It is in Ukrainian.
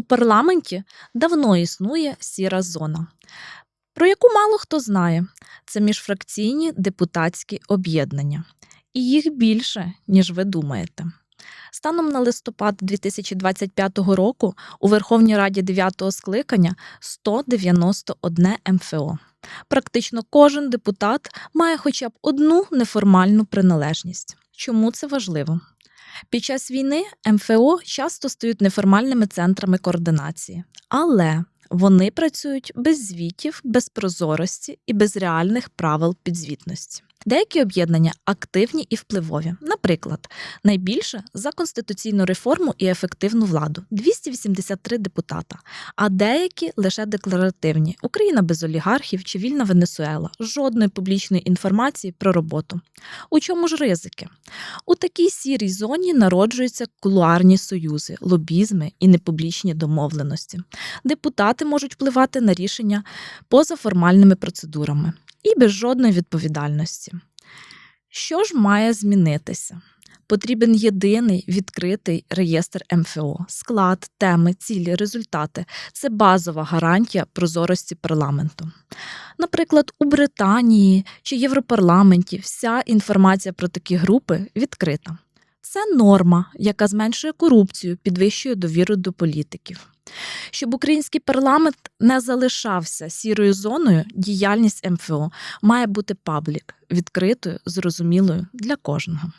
парламенті давно існує сіра зона, про яку мало хто знає. Це міжфракційні депутатські об'єднання. І їх більше, ніж ви думаєте. Станом на листопад 2025 року у Верховній Раді 9-го скликання 191 МФО. Практично кожен депутат має хоча б одну неформальну приналежність. Чому це важливо? Під час війни МФО часто стають неформальними центрами координації, але вони працюють без звітів, без прозорості і без реальних правил підзвітності. Деякі об'єднання активні і впливові. Наприклад, найбільше за конституційну реформу і ефективну владу 283 депутата, а деякі лише декларативні: Україна без олігархів чи вільна Венесуела, жодної публічної інформації про роботу. У чому ж ризики? У такій сірій зоні народжуються кулуарні союзи, лобізми і непублічні домовленості. Депутати можуть впливати на рішення поза формальними процедурами і без жодної відповідальності. Що ж має змінитися? Потрібен єдиний відкритий реєстр МФО, склад, теми, цілі, результати це базова гарантія прозорості парламенту. Наприклад, у Британії чи Європарламенті вся інформація про такі групи відкрита. Це норма, яка зменшує корупцію, підвищує довіру до політиків. Щоб український парламент не залишався сірою зоною, діяльність МФО має бути паблік, відкритою, зрозумілою для кожного.